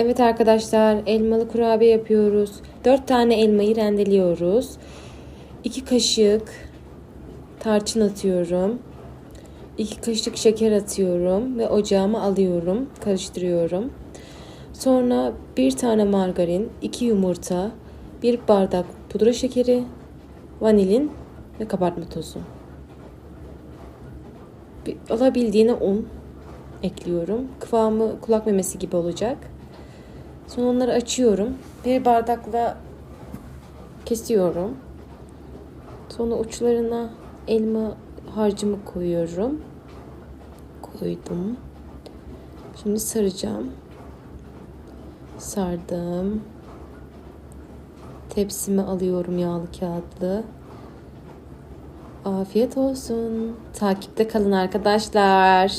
Evet arkadaşlar elmalı kurabiye yapıyoruz. 4 tane elmayı rendeliyoruz. 2 kaşık tarçın atıyorum. 2 kaşık şeker atıyorum ve ocağıma alıyorum. Karıştırıyorum. Sonra bir tane margarin, 2 yumurta, 1 bardak pudra şekeri, vanilin ve kabartma tozu. Bir, alabildiğine un ekliyorum. Kıvamı kulak memesi gibi olacak. Sonra onları açıyorum. Bir bardakla kesiyorum. Sonra uçlarına elma harcımı koyuyorum. Koydum. Şimdi saracağım. Sardım. Tepsimi alıyorum yağlı kağıtlı. Afiyet olsun. Takipte kalın arkadaşlar.